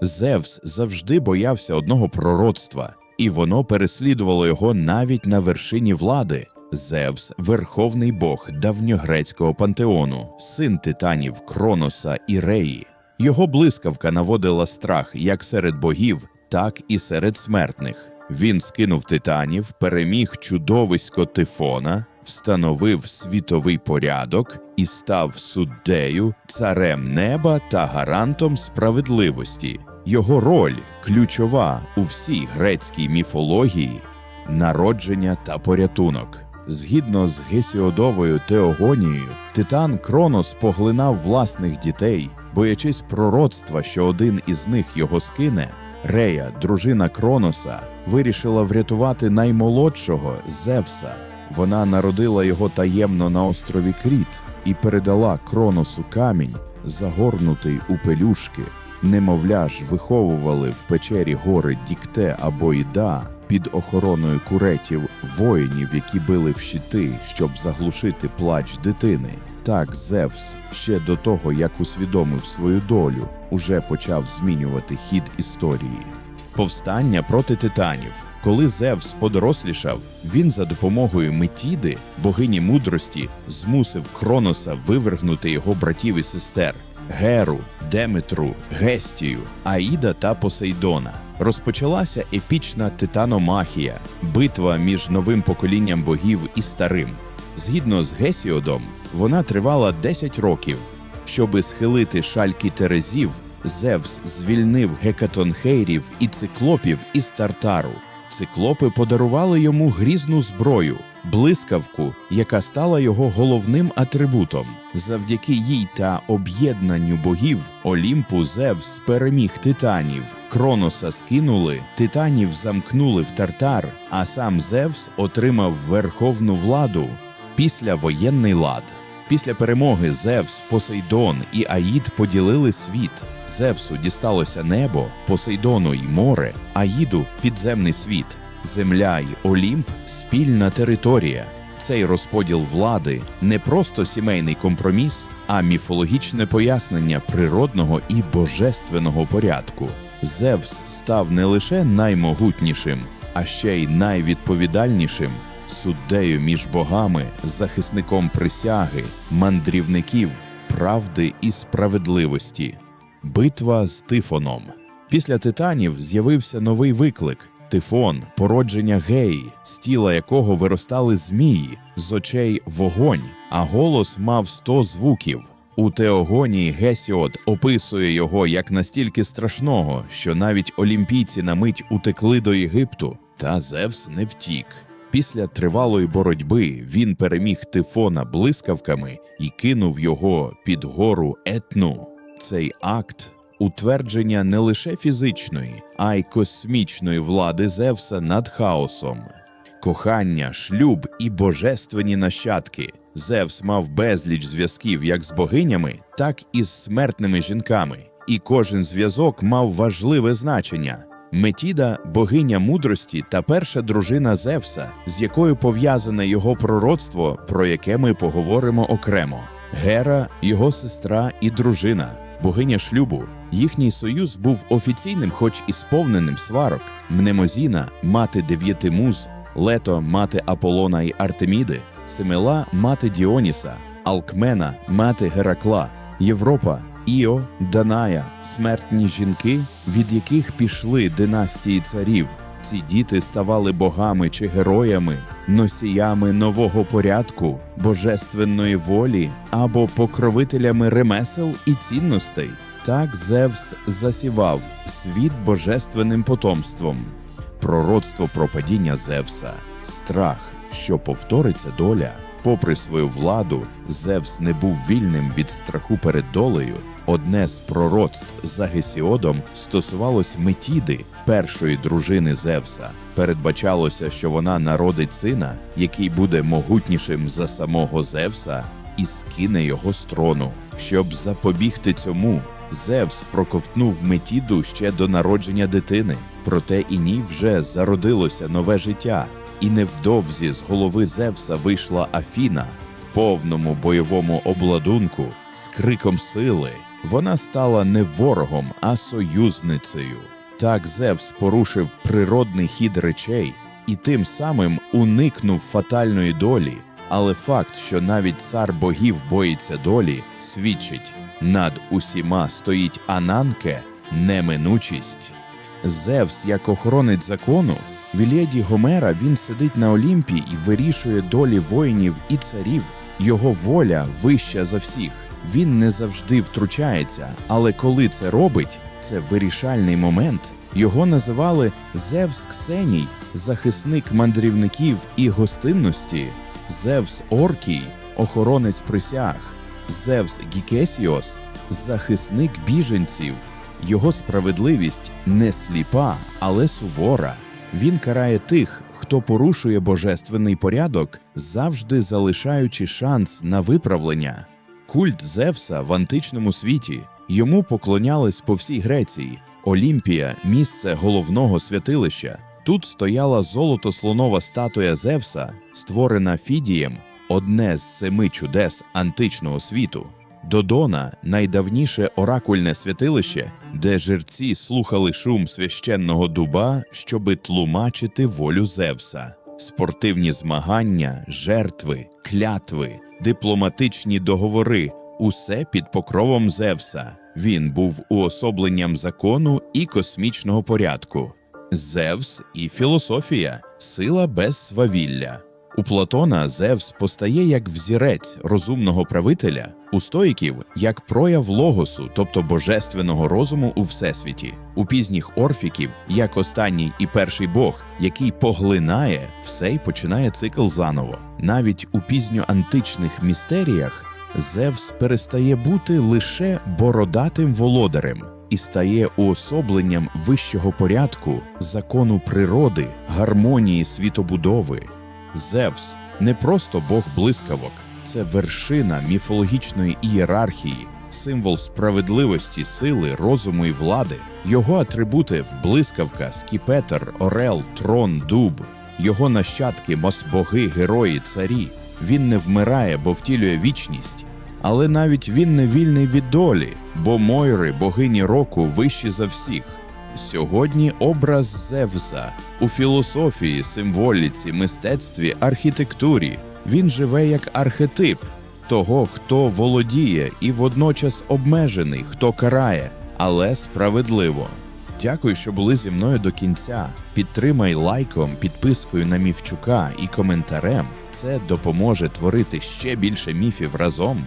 Зевс завжди боявся одного пророцтва, і воно переслідувало його навіть на вершині влади. Зевс верховний бог давньогрецького пантеону, син титанів Кроноса і Реї. Його блискавка наводила страх як серед богів, так і серед смертних. Він скинув титанів, переміг чудовисько Тифона, встановив світовий порядок і став суддею, царем неба та гарантом справедливості. Його роль ключова у всій грецькій міфології народження та порятунок. Згідно з Гесіодовою теогонією, титан Кронос поглинав власних дітей, боячись пророцтва, що один із них його скине. Рея, дружина Кроноса, вирішила врятувати наймолодшого Зевса. Вона народила його таємно на острові Кріт і передала Кроносу камінь, загорнутий у пелюшки. Немовля ж виховували в печері гори Дікте або Іда під охороною куретів воїнів, які били в щити, щоб заглушити плач дитини. Так Зевс ще до того, як усвідомив свою долю, уже почав змінювати хід історії. Повстання проти титанів. Коли Зевс подорослішав, він за допомогою Метіди, богині мудрості, змусив Кроноса вивергнути його братів і сестер Геру, Деметру, Гестію, Аїда та Посейдона. Розпочалася епічна титаномахія, битва між новим поколінням богів і старим. Згідно з Гесіодом, вона тривала 10 років. Щоби схилити шальки Терезів, Зевс звільнив гекатонхейрів і циклопів із Тартару. Циклопи подарували йому грізну зброю, блискавку, яка стала його головним атрибутом. Завдяки їй та об'єднанню богів Олімпу Зевс переміг титанів. Кроноса скинули, титанів замкнули в Тартар, а сам Зевс отримав верховну владу після воєнний лад. Після перемоги Зевс, Посейдон і Аїд поділили світ. Зевсу дісталося небо, Посейдону й море, Аїду підземний світ, земля й Олімп спільна територія. Цей розподіл влади не просто сімейний компроміс, а міфологічне пояснення природного і божественного порядку. Зевс став не лише наймогутнішим, а ще й найвідповідальнішим суддею між богами, захисником присяги, мандрівників, правди і справедливості. Битва з Тифоном. Після титанів з'явився новий виклик Тифон, породження геї, з тіла якого виростали змії, з очей вогонь, а голос мав сто звуків. У теогонії Гесіод описує його як настільки страшного, що навіть олімпійці на мить утекли до Єгипту, та Зевс не втік. Після тривалої боротьби він переміг Тифона блискавками і кинув його під гору Етну. Цей акт утвердження не лише фізичної, а й космічної влади Зевса над хаосом. Кохання, шлюб і божественні нащадки. Зевс мав безліч зв'язків як з богинями, так і з смертними жінками, і кожен зв'язок мав важливе значення. Метіда богиня мудрості та перша дружина Зевса, з якою пов'язане його пророцтво, про яке ми поговоримо окремо. Гера, його сестра і дружина, богиня шлюбу. Їхній союз був офіційним, хоч і сповненим сварок. Мнемозіна, мати дев'яти муз, Лето мати Аполлона й Артеміди, Семела мати Діоніса, Алкмена мати Геракла, Європа, Іо, Даная, смертні жінки, від яких пішли династії царів. Ці діти ставали богами чи героями, носіями нового порядку, божественної волі або покровителями ремесел і цінностей. Так Зевс засівав світ божественним потомством. Пророцтво про падіння Зевса, страх, що повториться доля. Попри свою владу, Зевс не був вільним від страху перед долею. Одне з пророцтв за Гесіодом стосувалось Метіди, першої дружини Зевса. Передбачалося, що вона народить сина, який буде могутнішим за самого Зевса, і скине його з трону. Щоб запобігти цьому, Зевс проковтнув Метіду ще до народження дитини. Проте і ній вже зародилося нове життя, і невдовзі з голови Зевса вийшла Афіна в повному бойовому обладунку з криком сили Вона стала не ворогом, а союзницею. Так Зевс порушив природний хід речей і тим самим уникнув фатальної долі. Але факт, що навіть цар богів боїться долі, свідчить над усіма стоїть Ананке неминучість. Зевс, як охоронець закону, в Іліаді Гомера він сидить на Олімпі і вирішує долі воїнів і царів. Його воля вища за всіх. Він не завжди втручається, але коли це робить, це вирішальний момент. Його називали Зевс Ксеній, захисник мандрівників і гостинності, Зевс Оркій, охоронець присяг, Зевс Гікесіос, захисник біженців. Його справедливість не сліпа, але сувора. Він карає тих, хто порушує божественний порядок, завжди залишаючи шанс на виправлення. Культ Зевса в античному світі йому поклонялись по всій Греції. Олімпія місце головного святилища. Тут стояла золото-слонова статуя Зевса, створена Фідієм, одне з семи чудес античного світу. Додона найдавніше оракульне святилище, де жерці слухали шум священного дуба, щоби тлумачити волю Зевса. Спортивні змагання, жертви, клятви, дипломатичні договори усе під покровом Зевса. Він був уособленням закону і космічного порядку. Зевс і філософія сила без свавілля. У Платона Зевс постає як взірець розумного правителя, у стоїків як прояв логосу, тобто божественного розуму у всесвіті, у пізніх орфіків як останній і перший бог, який поглинає все й починає цикл заново. Навіть у пізньоантичних містеріях Зевс перестає бути лише бородатим володарем і стає уособленням вищого порядку, закону природи, гармонії світобудови. Зевс не просто бог блискавок, це вершина міфологічної ієрархії, символ справедливості, сили, розуму і влади. Його атрибути блискавка, скіпетр, орел, трон, дуб, його нащадки, мосбоги, герої, царі. Він не вмирає, бо втілює вічність. Але навіть він не вільний від долі, бо Мойри, богині року, вищі за всіх. Сьогодні образ Зевса у філософії, символіці, мистецтві, архітектурі. Він живе як архетип того, хто володіє і водночас обмежений, хто карає, але справедливо. Дякую, що були зі мною до кінця. Підтримай лайком, підпискою на Мівчука і коментарем. Це допоможе творити ще більше міфів разом.